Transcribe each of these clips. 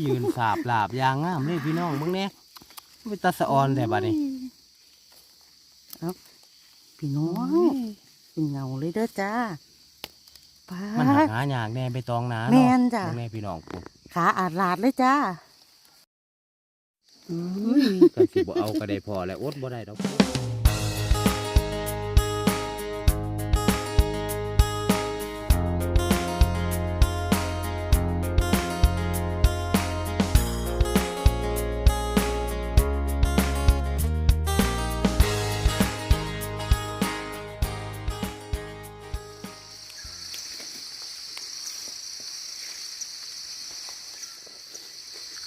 ยืนสาบลาบยางงามเลยพี่น้องมึงเนี่ยไปตาสะออนแต่บัดนี้พี่น้องเป็นเงาเลยเด้อจ้าป้ามันหาดหายากแน่ไปตองหนาแม่เนาะนจ้ะมึงแน่พี่น้องปุ๊บขาอาดลาดเลยจ้ากันสิบ่เอาก็ได้พอแล้วอดบ่ได้ดอก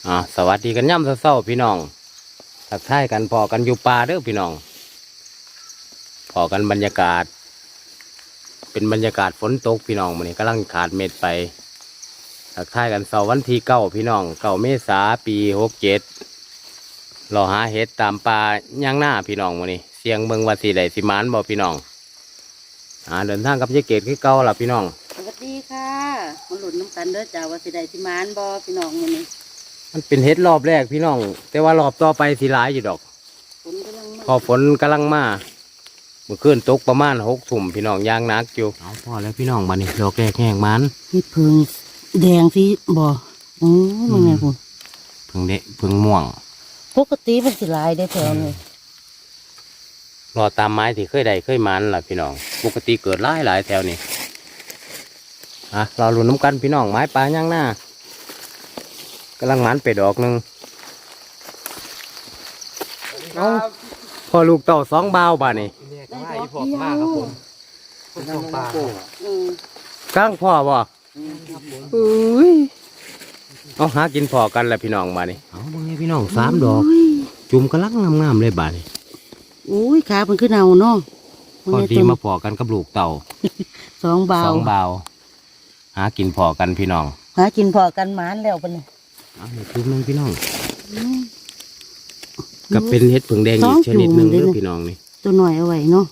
อ่าสวัสดีกันย่ำเศร้าพี่น้องทักทายกันพอกันอยู่ป่าเด้อพี่น้องพอกันบรรยากาศ เป็นบรรยากาศฝนตกพี่น้องมันนี้กำลังขาดเม็ดไปทักทายกันเสาร์วันที่เก้าพี่น้องเก้าเมษาปีหกเจ็ดรอหาเห็ดตามป่าย่างหน้าพี่น้องมันนี้เสียงเบิงว่าสีใดสิมานบ่พี่น้องอ่าเดินทางกับยายเกดคือเก่าล่ะพี่น้องสวัสดีค่ะมาหลุนน้ำกันเด้อจ้าว่าสิได้สิมานบ่พี่น้องมื้อนี้ มันเป็นเห็ดรอบแรกพี่น้อง แต่ว่ารอบต่อไปสิหลายอยู่ดอก ฝนกำลังมาพอฝนกำลังมาเมื่อคืนตกประมาณหกทุ่มพี่น้องยางหนักอยู่เอาพอแล้วพี่น้องมานี่ดอกแรกแห้งมัน เฮ็ดเพิงแดงสิบ่อือมันไงคุณเพึ่งเดะเพึ่งม่วง ปกติมันสิหลายได้อแถวนี้รอตามไม้ที่เคยได้เคยมันล่ะพี่น้อง ปกติเกิดหลายหลายแถวนี้อะเราลุ้นน้ำกันพี่น้องไม้ปลาย่างหน้า กำลังมันไปดอกหนึ่งเอาพอลูกเต่าสองบาวบ่านี่เนี่ยก็ว่าอีพวกมากครับผมคนส่งปลาอือกลางพ่อบ่อุ้ยเอาหากินพอกันแหละพี่น้องบ่านี่เอาบางไงพี่น้องสามดอก จุ่มกำลังงามๆเลยบ่านี่อุ้ยขามันคือเนาเนาะพอดีมาพอกันกับลูกเต่าสองบาสวองบาวหากินพอกันพี่น้องหากินพอกันหมานแล้วปะเนี่ย เอาหนึ่งจุ่มหนึงพี่น้องอืมกับเป็นเห็ดผึ่งแดงอีกชนิดหนึ่งสองจุ่มเลยเด้อนะพี่น้องนี่ ตัวหน่อยเอาไว้เนาะ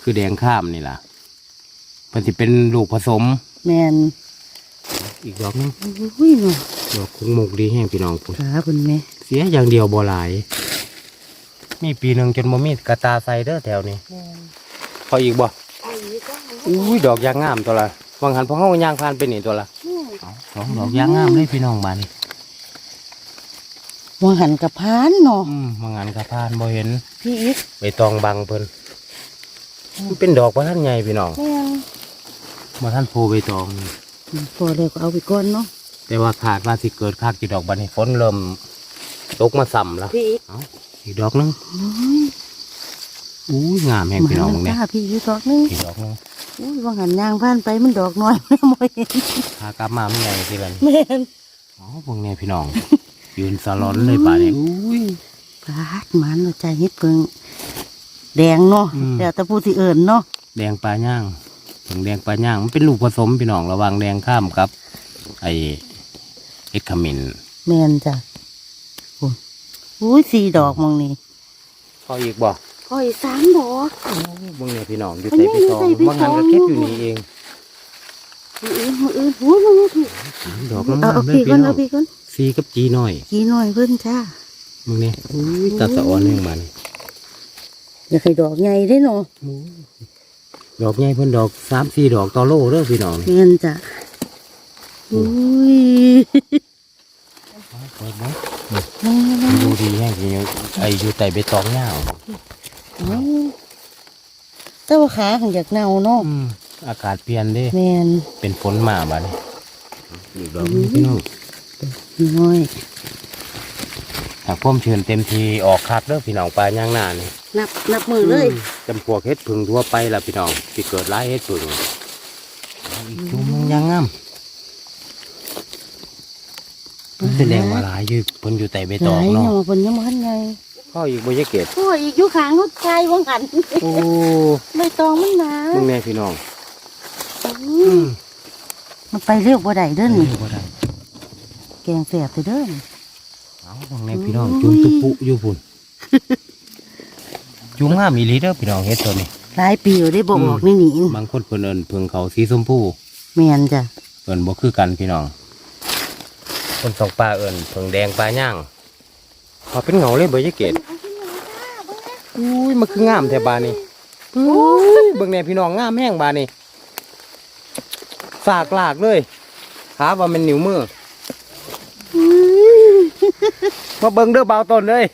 คือแดงข้ามนี่ล่ะมันจะเป็นลูกผสม แมนอีกดอกหนึงอุ้ยเนาะดอกคงหมกดีแห้งพี่น้องพุ่นขาเป็นแม่เสียอย่างเดียวบ่หลายมีปีหนึ่งจนบ่มีกระตาใส่เด้อแถวนี้แมนพออีกบ่อุ้ยดอกยางงามตัวละวังหันพอเฮายางผ่านไปนี่ตัวละเอาสองดอกยางงามเลยพี่น้องบานนี่ วางหันกับพานเนาะอืมวังหันกระพานบ่เห็นพี่อีกใบตองบังเพิ่นมันเป็นดอกบ่ท่านใหญ่พี่น้องแม่นบ่ท่านโพใบตองนี่พอแล้วก็เอาไปก่อนเนาะแต่ว่าขาดว่าสิเกิดคักกี่ดอกบัดนี้ฝนเริ่มตกมาซ้ำแล้วพี่อีกเอาอีกดอกหนึงอุ้ยงามแห่งพี่น้องมึงเนี่ยจ้าพี่อีกดอกหนึงอีกดอกหนึงอุ้ยวางหันยางผ่านไปมันดอกน้อย ไม่มอยพากลับมาไม่ใหญ่สิบัดนี้แม่น อ๋อพวกนี้พี่น้อง ยืนสลอนเลยป่านี้อุ้ยพาดหมันเราใจเฮ็ดเพิงแดงเนาะอืมแต่ตะพูที่เอิญเนาะแดงปลาย่างถึงแดงปลาย่างมันเป็นลูกผสมพี่น้องระหวังแดงข้ามกับ ไอเอ็ดขมิ้นแม่นจ้ะโอ้ยอุ้ยสี่ดอกมองนี่พออีกบ่พออีกสามดอกพวกนี้พี่น้องอยู่อันใส่นี้พี่ตองอยู่ใส่พี่บางหันตก็องเก็บอยู่นี่เองมืออื่นมืออื่นอุ้ยมืออื่นสามดอกเอาน้ำเอาๆเลยพี่ก่อพี่นน้อเอางพี่ก่อน ซีกับจีน้อยกี่หน่อยเพิ่นจ้ามึงนี่อุ้ยตัดสะออนแห่งมันอยากให้ดอกใหญ่ได้เนาะดอกใหญ่เพิ่นดอกสามสี่ดอกต่อโลเด้อพี่น้องแม่นจ้ะอุ้ยเปิดบ่ดูดีแห้งจริงๆไออยู่ใต้ใบตองยาวเอาแต่ว่าขาของอยากเน่าเนาะอืมอากาศเปลี่ยนเด้แม่นเป็นฝนมาบัดนี้อีกดอกหนึ่งพี่น้อง น้อยหากความชื้นเต็มทีออกคักเด้อพี่น้องปลาย่างหน้านี่นับนับมือเลยจำพวกเฮ็ดผึ่งทั่วไปล่ะพี่น้องที่เกิดหลายเฮ็ดผึ่งเอาอีกจุ่มหนึ่งยังงามแสดงว่าหลายอยู่เพิ่นอยู่ใต้ใบหตอลางยเนาะเนาะเพิ่นยังบ่ทันไงพ่ออีกบ่ยะเกตโอ้ยอีกอยู่ข้างรถไฟวังหันโอ้ใบตองมันหนามึงแน่พี่น้องอืมมันไปเร็วบ่ได้เด้อนี่บ่ได้ แกงแสบไปเด้อนี่เอามึงแน่พี่น้องโอ้ยจุ่มตุปุอยู่พุ่นจุ่มงามอีหลีเด้อพี่น้องเฮ็ดตัวนี้หลายปีอยู่ได้บ่ออกนี่นี่บางคนเพิ่นเอิ้นเพิ่งเขาสีชมพูแม่นจ้ะเอิ้นบ่คือกันพี่น้องคนสองปลาเอิญเพิงแดงปลาย่างพอเป็นเหงาเลยเบอร์ยเกตอุ้ยมันคืองามแท้บานนี่อุ้ยเบิ่งแน่พี่น้องงามแห้งบานนี่สากลากเลยขาว่ามันนิ้วมือ มาเบิ่งเด้อเบาต้นเลย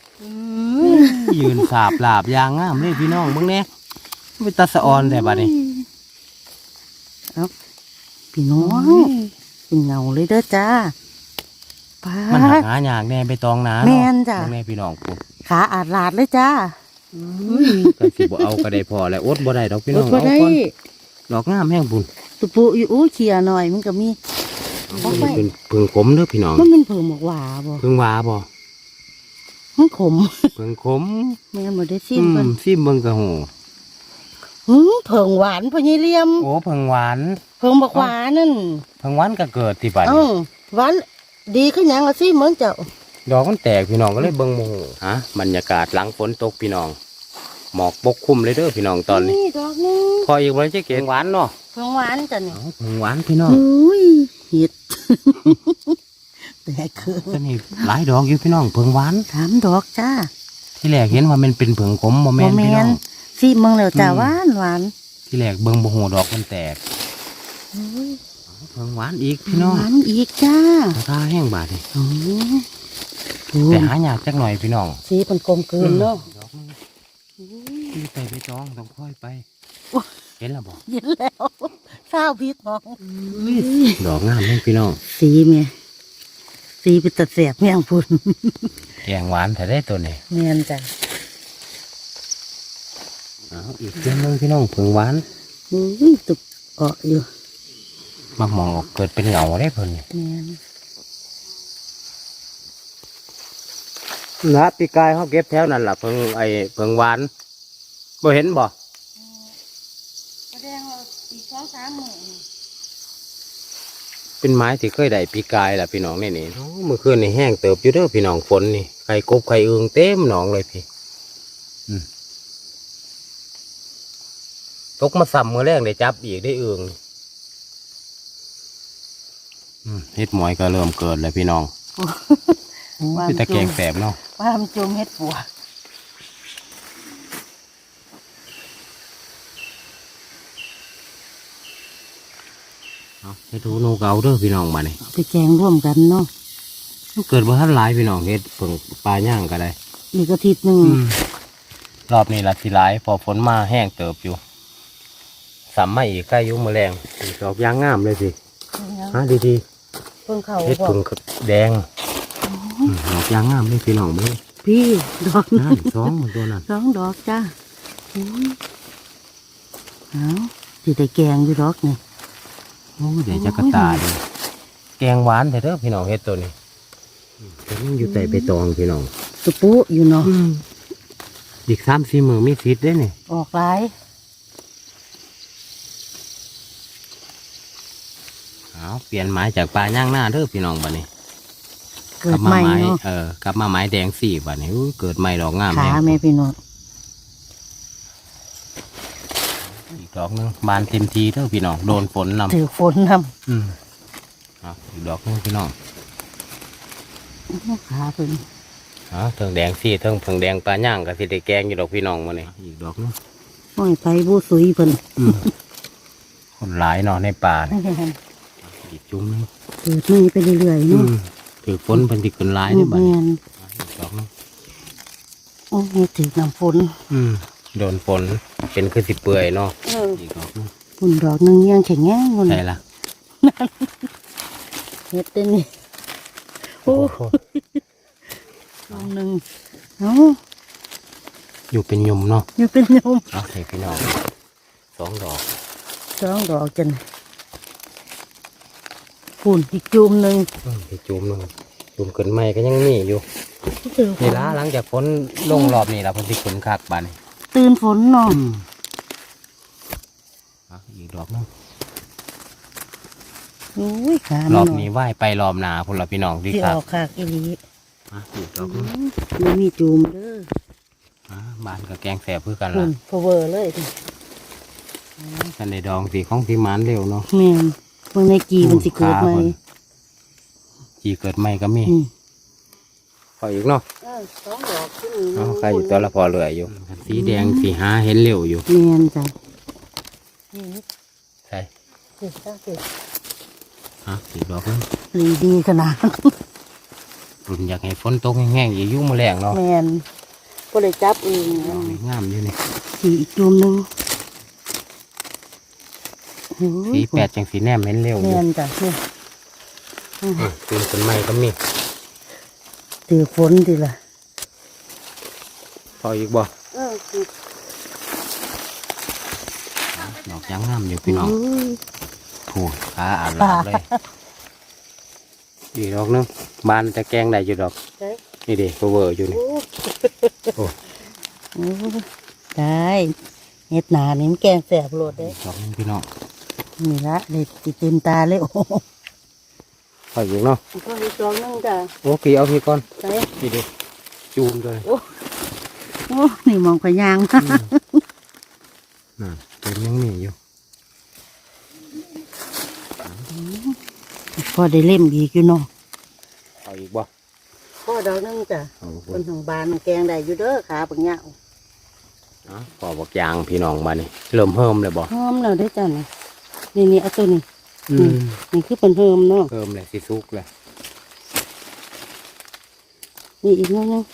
ยืนสาบลาบยางงามเลยพี่น้องเบิ่งแน่เป็นตาสะออนแท้บานนี่พี่น้องเป็นเงาเลยเด้อจ้าปามันหักดหายากแน่ไปตองนาแม่นจ้ะเบิ่งแน่พี่น้องปุ๊บขาอาดลาดเลยจ้ากันสิบ่เอาก็ได้พอแล้วอดบ่ได้ดอกพี่รน้อถงบ่เอาได้ก่อนดอกงามแห้งบุญตุปูอยู่อู้เขียหน่อยมันก็มี เอาไปเป็นเพิงขมเด้อพี่น้องมันเป็นเพิ่มหมกหวาบ่เพิงหวาบ่มันขมเพิงขมแม่นบ่ได้ซิอืมเพิ่นมซิมเบิ่งกะหูหืมเพิ่งหวานพ่อใหญ่เหลี่ยมโอ้เพิงหวานเพิ่งบักหวานนั่นเพิงหวานก็เกิดที่บัดเอ้าหวานดีขึ้นหยังละสิเหมือนเจ้าดอกมันแตกพี่น้องก็เลยเบิ่งโมโหฮะบรรยากาศหลังฝนตกพี่น้องหมอกปกคลุมเลยเด้อพี่น้องตอนนี้ดอกหนึงพออีกวันจะเกหวานเนาะเพิ่งหวานจ้ะนี่เอาเพิงหวานพี่น้องอุ้ยเห็ด แต่คือตัวนี้หลายดอกอยู่พี่น้องเพิงหวานถามดอกจ้าที่แรกเห็นว่ามันเป็นเพิงขมบ่แม่นพี่น้องสิเมืองแล้วจ้าอืมหวานหวานที่แรกเบิ่งบ่ฮู้ดอกมันแตกอุ้ยเพิงหวานอีกพี่น้องหวานอีกจ้าราคาแห้งบาทนี่โอ้ยแต่หายากจักหน่อยพี่น้องสีมันกลมกลืนเนาะดอกนึงอยู่ไปไปจองต้องค่อยไปโอ้เห็นแล้วบอกเย็นแล้วข้าวพริกน้องดอกงามแห้งพี่น้อง สีเมียสีเป็นตะแสบเมียงพุ่นแกงหวานแต่ได้ตัวนี้เมียนจ้ะเอาอีกเรื่องหนึงพี่น้องเพิ่งหวานอุ้ยตุกเกาะอยู่มักมองออกเกิดเป็นเหงาได้เพิ่นนี่เมียนนะปีกายเขาเก็บแถวนั่นล่ะเพิ่งไอเพิ่งหวานบ่เห็นบ่ แสดงว่าอีกสองสามหมื่นเป็นไม้ที่เคยได้ปีกายล่ะพี่น้องนี่นี่โอ้เมื่อคืนนี่แห้งเติบอยู่เด้อพี่น้องฝนนี่ไข่กบไข่เอืองเต็มหนองเลยพี่อืมตกมาซ้ำมือแรกได้จับอีกได้เอืองนี่อืมเฮ็ดหมอยก็เริ่มเกิดแล้วพี่น้องว่าเป็นตะแกรงแสบเนาะว่ามันจุ่มเฮ็ดปัว เอาเฮ็ดหูหนูเกาเด้อพี่น้องมานี่ไปแกงร่วมกันเนาะมันเกิดบ่ทันหลายพี่น้องเฮ็ดเพิ่งปลาย่างก็ได้อีกอาทิตย์หนึ่งรอบนี้ละสิหลาย พอฝนมาแห้งเติบอยู่สัมมาอีกใกล้อยุ่งมือแรงอีกดอกยางงามเลยสิฮะดีเพิ่งเข้าๆเฮ็ดบอเพิ่งกแดงอืมดอกยางงามเลยพี่น้องมึงพี่ดอกนั่นสองมันตัวนั้นสองดอกจ้าอุ้ยเอาสิได้แกงอยู่ดอกนี่ โอ้ยเดี๋ยวจะกระตาเลยแกงหวานแต่เด้อพี่น้องเฮ็ดตัวนี้อืมแต่มันอยู่ใต้ใบตองพี่น้องตุปุอยู่เนาะอีกสามสี่มือมีสิทธิ์ได้นี่ออกหลายเอาเปลี่ยนไม้จากปลาย่างหน้าเด้อพี่น้องบัดนี้เกิกลัดบมาใหม่ไม้เนาะเออกลับมาไม้แดงสี่บัดนี้อุ้ยเกิดใหม่ดอกงามขาแฮงแม่พี่น้อง อีก ดอกหนึงบานเต็มทีเด้อพี่น้องโดนฝนนำถือฝนนอืมอะอีกดอกหนึงพี่น้องำขาเป็นอะเทิงแดงสี่เทิงเพิงแดงปลาย่างกับสิได้แกงอยู่ดอกพี่น้องมาเนี่ยอีกดอกหนึงห้อยไปบูสุยเพิ่นอืมคนหลายเนาะในป่านี่อีกจุ้มหนึงเกิดมือไปเรื่อยๆอืเนาะมถือฝนเป็นที่ขึ้นหลายได้อบัดแม่นี้นอะอีกดอกหนึงโอ้ยถือน้ำฝนอืม โดนฝนเป็นคือสิเปื่อยเนาะอีกดอกหนึงฝุ่นดอกหนึงยังแข็งแง่คนใช่ละเฮ็ดได้นี่โอ้โหดอกหนึ่งเอ้าอยู่เป็นยมเนาะอยู่เป็นโยมเอาให้พี่น้องสองดอกสองดอกจันฝุ่นอีกจุ่มหนึ่งอืมอีกจุ้มหนึงจุ้มขึ้นใหม่ก็ยังมีอยู่ตื่นฝนี่นละหลังจากฝนลงรอบนี้ละเพิ่นสิขึ้นคักบาดนี้ ตื่นฝนเนาะอะอีกดอกหนึงโอ้ยขารอบมันี้ไหวไปรอบหนาพุ่นละพี่น้องดีที่คอรับอกขากอีหลีอะอีกดอกหนึงมันมีจุ่มเด้ออะบ้านก็แกงแสบเพื่อกันฝุ่ละนพอเวอร์เลยดิกันในดองสีของพี่หมันเร็วเนาะแม่นเมื่อในกีมันสิเกิดไหมขาเพิ่นจีเกิดใหม่ก็มีอืมพ ออีกเนาะเออสองดอกขึ้นเอาใครอยู่ตัวละพอเหลืออยู่ สีแดงสีหาเห็นเร็วอยู่เนียนจ้ะนี่ใช่เก็บจ้าเก็บฮะอีกดอกนึงดีดีขนาดรุ่นอยากให้ฝนตกแห้งๆอย่ายุ่งมาแรงเนาะแมนก็เลยจับเองดอกนี้งามอยู่นี่สีอีกจุ่มหนึงโอ้ยสีแปดจังสีแนมเห็นเร็วอแมยู่นจ้ะเนี่ยอืมตื่นต้นใหม่ก็มี ตือฝนดีละพออีกบ่เออดอกยังงามอยู่พี่น้องยถูกขาอาดลาดเลยอีกดอกนึงบานจะแกงได้อยู่ดอกใช่นี่ดิเวอร์อยู่นี่โอ้โอ้โอ้ได้เฮ็ดหนานี่มันแกงแสบโลดเด้ดอกนึงพี่น้องนี่ละเด็ดติเต็มตาเลยโอ้ พออีกเนาะก็อีกสองนึงจ้ะโอ้พี่เอาพี่ก่อนใช่นี่ดิจูนเลยโอ้นี่มองขยางน่ะเต็มยังมีอยู่พอได้เล่มอีกอยู่เนาะเอาอีกบ่พ่อดอกนึงจ้ะเอาคบ่นของบ้านมันแกงได้อยู่เด้อขาปังยาวเอาพอบอกยางพี่น้องมานี่เริ่มเพิ่มเลยบ่หอมแล้วได้อจ้ะนี่นี่นี่เอาตัวนี้ อืมนี่คือเป็นเพิ่มเนาะเพิ่มเลยสิซุกเลยนี่อีกนิดนึง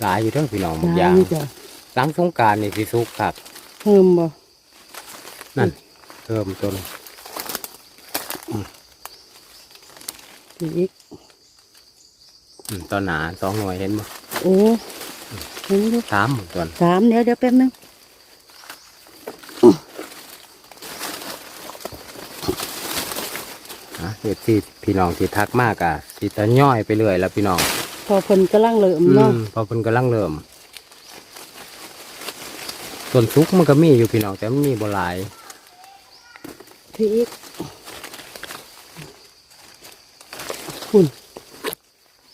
หลายอยู่เด้อพี่น้องบางอได้ย่างนี่จ้ะหลังสงกรารนี่สิซุกครับ เพิ่มบ่นั่นเพิ่มต้นอีกอืมตอนหนาสองหน่วยเห็นบ่โอ้เห็นดูสามหมดต้นสามเดี๋ยวเดี๋ยวแป๊บนึง อะ เฮ็ดที่พี่น้องที่ทักมากอะสิตะย่อยไปเรื่อยแล้วพี่น้องพอเพิ่นกำลังเริ่มอืเนาะมพอเพิ่นกำลังเริ่มต้นซุกมันก็มีอยู่พี่น้องแต่มันมีบ่หลายพี่อีกคุณ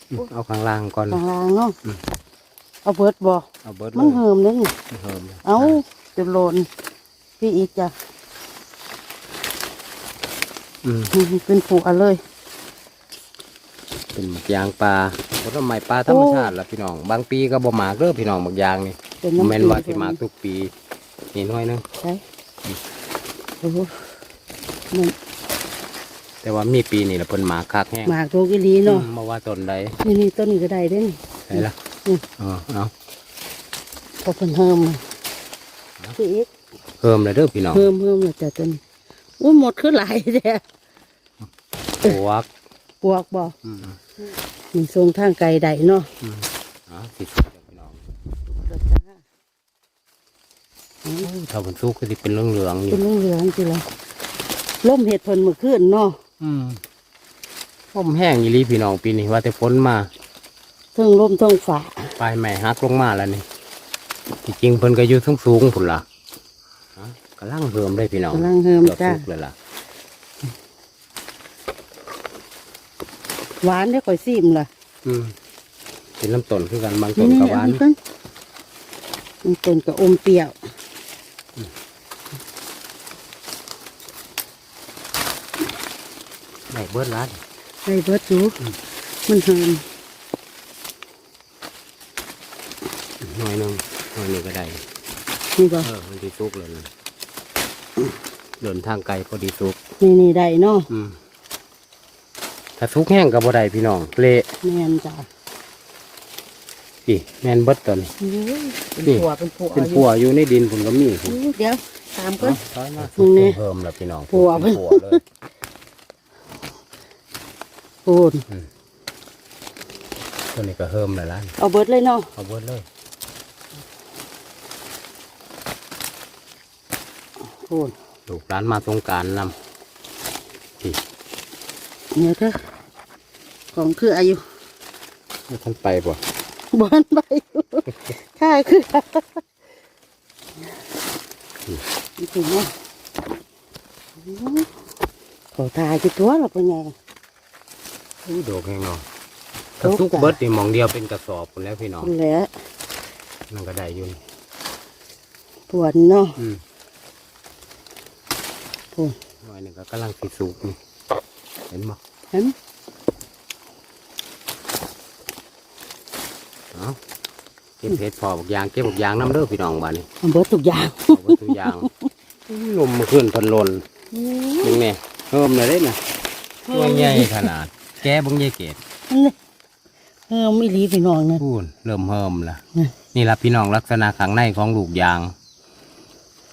อืมเอาข้างล่างก่อนข้างล่างเนาะอืมเอาเบิดบ่เอาเบิดมันเลยเหิมเลยนี่เพิ่มลยเอาจะโลนพี่อีกจ้ะอืม เป็นผัวเลย เป็นหมักยางปลาผลไม้ปลาธรรมชาติล่ะพี่น้อง บางปีก็บ่หมากเด้อพี่น้องหมักยางนี่เป็นบ่น้ำแม่นว่าสิจืดหมากทุกปีนี่น้อยหนึงใช่โอ้โหมันแต่ว่ามีปีนี่ละเพิ่นหมากคักแห้งหมากโตกิลีเนาะอืมมาว่าต้นใดนี่นี่ต้นนี้ก็ได้เด้นี่ไหนล่ะอืมเออเอาพอเพิ่นเฮิมพี่อีกเพิ่มเลยเด้อพี่น้องเฮิมเฮิมแล้วจ้ะต้นโอ้หมดคือหลายแท้ปวกปวกบ่อืมมีทรงทางไกลใดเนาะอืมเอ๋อสิสุกแล้วพี่น้องถ้าเพิ่นสุกก็สิเป็นเหลืองๆอยู่เป็นเหลืองๆจิละล่มเห็ดเพิ่นเมื่อคืนเนาะอืมลมแห้งอีหลีพี่น้องปีนี้ว่าแต่ฝนมาเทิงล่มเทิงฝาปลายใหม่ฮักลงมาแล้วนี่ที่จริงเพิ่นก็อยู่สูงสูงๆพุ่นล่ะฮะ กำลังเฮิมเลยพี่น้องกำลังเฮิมเกือบจ้าสุกเลยล่ะหวานได้อข่อยซีมล่ะอืมเป็นลำต้นคือกันบางต้นี่นนี่ก็หอัวานนนี้เพิ่นมันต้นกับอมเปรี้ยวได้เบิดร้านได้เบิดอยู่มันเฮิมหน่อยหนึงหน่อยนี้ก็ได้นี่บ่เออมันดีสุกเลยนะ เดินทางไกลพอดีสุกนี่นี่ได้เนาะอืมถ้าสุกแห้งกับบ่ได้พี่น้องเละแม่นจ้ะพี่แม่นเบิดตัวนี้โอ้ยเป็นนี่ผัวเป็นผัวเป็นปัวอยู่ในดินผมก็มีผมอยู่เดี๋ยวตามเพิ่นถอยมาตรงนี้เพิ่มแล้วพี่น้องปัวเป็นปัวเลยโอ้นตัวนี้ก็เพิ่มแล้วล่ะเอาเบิดเลยเนาะเอาเบิดเลย โอ้นลูกร้านมาสงกรารนำพี่เนี่ยเถอะของคืออายุไม่ท่านไปบ่บอนไปอยู่ค่าคือนี่ถึงเนาะขอทายกี่ตัวหรอเป็นไงอู้ดอกแห้งเนาะดถ้าอกสุกจ้ะเบิดนี่หมองเดียวเป็นกระสอบพุ่นแล้วพี่น้องคุณแหละนั่นก็ได้อยู่นี่ปวดเนาะอืมโอ้ย หน่อยหนึงก็กำลังสิสุกนี่เห็นบ่เห็นเอาเก็บเห็ดพอบักยางเก็บบักยางน้ำเด้อพี่น้องบ้านนี้มันเบิดทุกอย่างเอาไว้ทุกอย่างลมมาขึ้นทนลนยังไงเพิ่มเลยได้นะตัวใหญ่ขนาด แกเบังใหญ่เกตเออไม่รีพี่น้องนะ พูนเริ่มเพิ่มละอืม นี่ละพี่น้องลักษณะข้างในของลูกยาง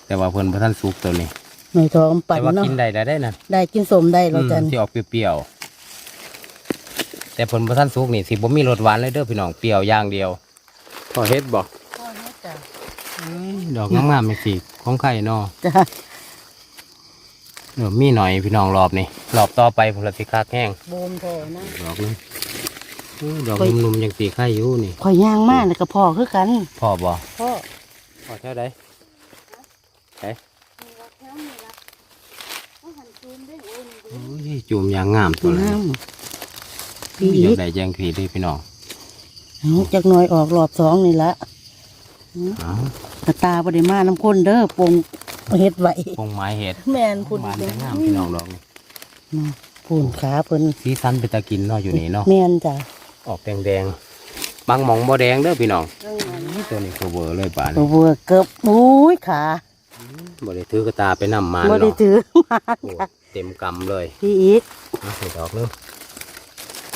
แต่ว่าเพิ่นพระท่านสุกตัวนี้ หน่อยทองปั่แต่นว่าเนาะกินได้แล้วได้นะได้กินสมได้เราจันอืมที่ออกเปรี้ยวๆแต่เพิ่นพระท่านสุกนี่สิบ่มีรสหวานเลยเด้อพี่น้องเปรี้ยวอย่างเดียวพอเฮ็ดบ่ดอกงามๆนี่สิของไข่เนาะจ้าเดี๋ยวมีหน่อยพี่น้องรอบนี่รอบต่อไปผลสิคักแห้งโบมแทนะดอกนึงเออดอกไปนุ่มๆยังสีไข่อยู่นี่ข่อยย่างมากเลยกับพ่อคือกันพ่อบ่พ่อพ่อเท่าไดไดโอ้ย จุ่มยางงามตัวนั้น้นำพี่ออียากกได้แจงผีด้วยพี่น้องเอาจักหน่อยออกรอบสองนี่ละเอากระตาบไดิมาน้ำข้นเด้อปงเฮ็ดไหวพงไม้เห็ดแม่นพุ่นมันเด้งามพี่น้องดอกนี่พุ่นขาเพิ่นสีสันเป็นตะกินเนาะอยู่นี่เนาะแม่นจ้ะออกแดงๆบางหมองบ่แดงเด้อพี่น้องนี่ตัวนี้คือเวอร์เลยป่านตัวเวอร์เกือบอุ้ยขา บ่ได้ถือกระตาไปนำมาบ่เนาะได้ถือมาโอ้เต็มกำเลยพี่อีก เอาใส่ดอกนึง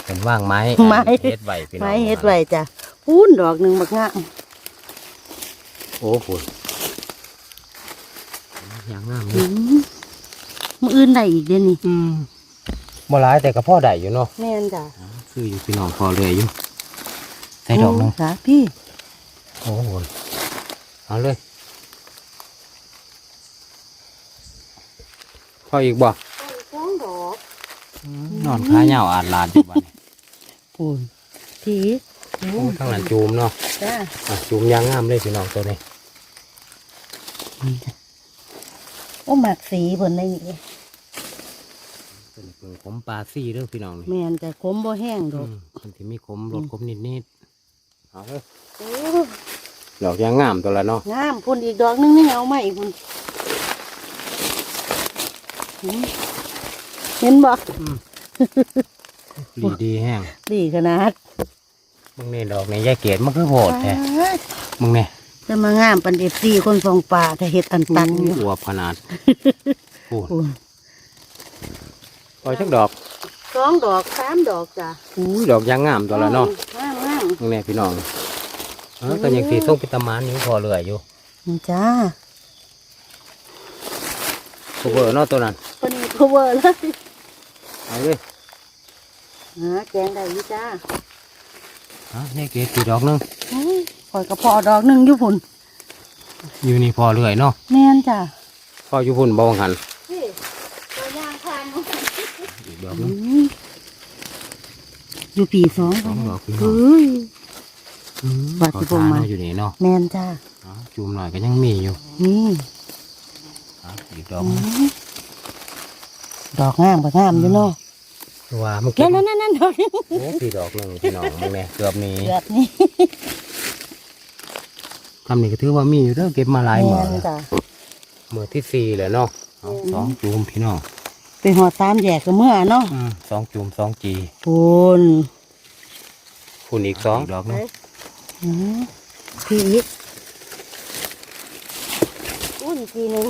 เป็นว่างไม้ไม้ เฮ็ดไว้พี่น้องไม้เฮ็ดไหวจ้ะพุ่นดอกหนึ่งบักงามโอ้โหยางงามเลอืยมมื้ออื่นได้อีกเด้อนี่อืมบ่หลายแต่ก็พอได้อยู่เนาะแม่นจ้ะคืออยู่พี่น้องพอเลยอยู่ใส่ดอกนึงขาพี่โอ้โหเอาเลย พออีกบ่สองดอกนอนขาเหยาวอาดลาดอยู่บ้านพุ่นพี่อีกโอ้ข้างหลังจูมเนาะจ้าอะจูมยางงามเลยพี่น้องตัวนี้นี่จ้ะโอ้หมักสีเพิ่นได้นี่ตัวนี้เป็นขมปลาซี่เด้อพี่น้องนี่แม่นจ้ะขมบ่แห้งดอือกมมันที่มีขมรสขมนิดๆเอาเลยโอ้ดอกยางงามตัวละเนาะงามพุ่นอีกดอกหนึงนี่เอามาอีกพุ่นอืม เห็นบ่ดีดีแห้งดีขนาดมึงนี่ดอกนี่ยายเกดมันคือโหดแท้อ้ายมึงเนี่ยจะมางามปันเอฟซีคนสองป่าถ้าเฮ็ดอันตันอยู่อวบขนาดพูดพุ่นพอชักดอกสองดอกสามดอกจ้ะอุ้ยดอกยางงามตัวละเนาะงามงามมึงเนี่ยพี่น้องเออก็ยังสีส้มปิตามานอยู่พอเรื่อยอยู่นี่จ้าโคเวอร์เนาะตัวนั้นเป็นพา วเวอร์เลยเอาเลยหาแกงได้อยู่จ้าฮะยายเกดสีดอกหนึงอุ้ยข่อยกระเพาะดอกหนึ่งอยู่พุ่นอยู่นี่พอเรื่อยเนาะแม่นจ้ะพออยู่พุ่นบ่วังหันพี่ตัวยางพานอีกดอกหนึงอยู่ปีสองสองดอกพี่น้องเฮ้ยอืมบาดขอสิบ่ทานมาเนาะอยู่นี่เนาะแม่นจ้าอ๋อจูมหน่อยก็ยังมีอยู่นี่อะอีกดอกหนึ่ง ดอกงามก็งามอยู่เนาะว่ามันเก็นั่บนนั่นนั่นดอกนี้โอ้พี่ดอกหนึ่งพี่น้องมึงเนี่ยเกือบมีแบบนี้คำนี้ก็ถือว่ามีอยู่เด้อเก็บมาหลายหมื่แม่นนจ้ะมือที่สี่เลยเนาะเอาสองจูมพี่น้องไปหอดตามแยกก็เมื่อเนาะอืมสองจูมสองจีพุ่นคุณอีกสองดอกหนึงอืมพี่อีกอุ้นทีหนึง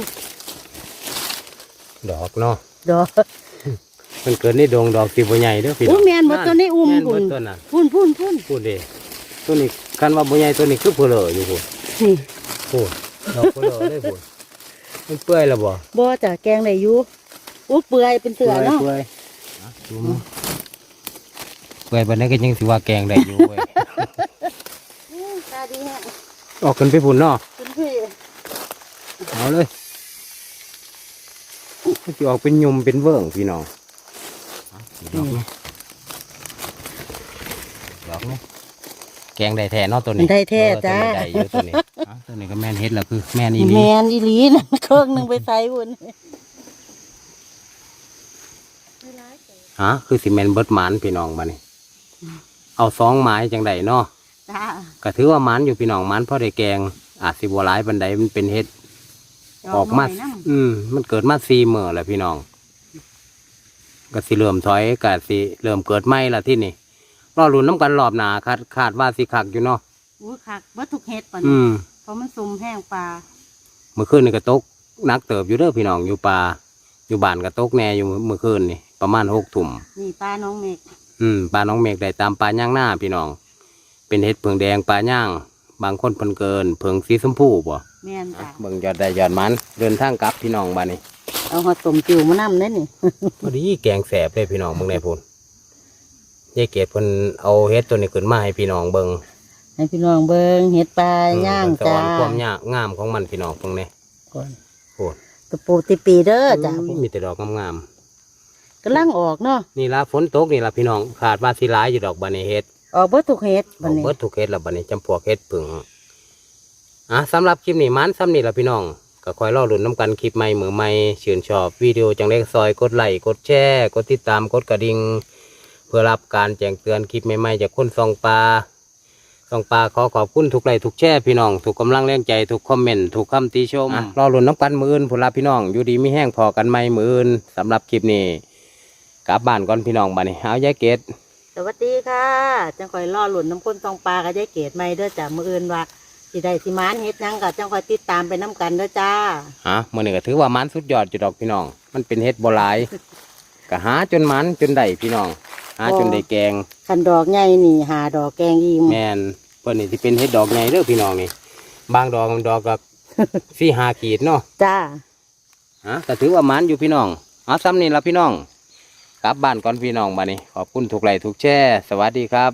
ดอกเนาะ ดอกมันเกิดในดงดอกสีบัวใหญ่เด้อพี่น้อุ้อยงแม่นบ่ตัวนี้อุ้มแม่นพุ่เบินดตัวน่ะพุ่นพุ่นพุ่นพูดเด้ตัวนี้คันว่าบัวใหญ่ตัวนี้คือเพลออยู่พูดนี่พูดดอกเพลอเลยพูดมันเปื่อยแล้วบ่บ่จ้ะแกงได้อยู่อุ้เปื่อยเป็นเสือเนาะเปื่อยอะจูมเปื่อยบัดนี้ก็ยังสิว่าแกงได้อยู่เว้ยอืมตาดีฮะออกกันไปพุ่นเนาะคุณพี่เอาเลย มันจะออกเป็นยุมเป็นเวิร์งพี่น้องดอกนี้ดอกนี้แกงได้แท้เนาะตัวนี้ได้แท้เออจ้าตัวนี้ได้อยู่ตัวนี้อะตัวนี้ก็แม่นเฮ็ดแล้วคือแม่นอีหลีแมนอีหลีนะเครื่องหนึงไปใส่พุ่นฮะคือสิแม่นเบิดหมานพี่น้องมานี่เอาสองไม้จังไดเนาะจ้าก็ถือว่าหมานอยู่พี่น้องหมานพอได้แกงอาจสิบ่หลายบันไดมันเป็นเฮ็ด ออกมาดน้ยน้อืมมันเกิดมาสี่มื้อแล้วพี่น้องก็สิเริ่มถอยก็สิเริ่มเกิดไหมละที่นี่รอรุ่นน้ำกันรอบหนาคาดคาดว่าสิคักอยู่เนาะอู้คักบ่ทุกเฮ็ดปานอืนี้มเพราะมันซุ่มแห้งปลาเมื่อคืนนี่ก็ตกหนักเติบอยู่เด้อพี่น้องอยู่ป่าอยู่บ้านก็ตกแน่อยู่เมื่อคืนนี่ประมาณหกทุ่มนี่ปลาน้องเมกอืมปลาน้องเมฆได้ตามปลาย่างหน้าพี่น้อง เป็นเห็ดเผืองแดงปลาย่าง บางคนเพิ่นเกิน เผืองสีชมพูบ่ แม่นจ้ะเบิ่งยอดได้ยอดมันเดินทางกลับพี่น้องบ้านนี้เอาหอดต้มจิ๋วมานำเด้นี่ พอดีแกงแสบเลยพี่น้องเบิ่งได้พุ่นยายเกดเพิ่นเอาเห็ดตัวนี้ขึ้นมาให้พี่น้องเบิ่งให้พี่น้องเบิ่งเฮ็ดปลาอืมย่างเพิ่นสจ้าอนความยากงามของมันพี่น้องเพิ่งนี่ก่อนโอ้ตะปูติปีเด้อจ้ามีแต่ดอกงามกำลังออกเนาะๆนี่ละฝนตกนี่ละพี่น้องขาดว่าสิหลายอยู่ดอกบัดนี้เฮ็ดออกเบิดทุกเฮ็ดบัเอาดนี้เบิดทุกเฮ็ดละบัดนี้จำพวกเฮ็ดผึ่ง อะสำหรับคลิปนี้มันซ้ำนี่ละพี่น้อง ก็คอยรอลุ้นน้ำกันคลิปใหม่มือใหม่ชื่นชอบวิดีโอจังเล็กซอยกดไลค์กดแชร์กดติดตามกดกระดิ่งเพื่อรับการแจ้งเตือนคลิปใหม่ๆจากคนซองปลาซองปลาขอขอบคุณทุกไลค์ทุกแชร์พี่น้องทุกกำลังแรงใจทุกคอมเมนต์ทุกคำติชมอะรอลุ้นน้ำกันมืออื่นผู้รับพี่น้องอยู่ดีไม่แห้งพอกันไหมมืออื่นสำหรับคลิปนี้กลับบ้านก่อนพี่น้องบ้านนี้เอายายเกดสวัสดีค่ะ จังคอยล่อหลุนน้ำก้นตองปลากับยายเกดใหม่เด้อจ้ามื้ออื่นว่า สิได้สิมานเฮ็ดหยังก็จังคอยติดตามไปน้กันเด้อจ้า ฮะมื่อนี้ก็ถือว่ามันสุดยอดจุดดอกพี่น้อง มันเป็นเห็ดโบหลาย ก็หาจนมันจนได้พี่น้อง หาจนได้แกง คันดอกใหญ่นี่หาดอกแกงอิ่มแมนเพิ่นนี่ที่เป็นเห็ดดอกใหญ่เด้อพี่น้องนี่ บางดอกมันดอกก็สี่หาขีดเนาะจ้า ฮะก็ถือว่ามันอยู่พี่น้องเอาซ้ำนี่ละพี่น้อง กลับบ้านก่อนพี่น้องมานี่ขอบคุณทุกไลค์ทุกแช่สวัสดีครับ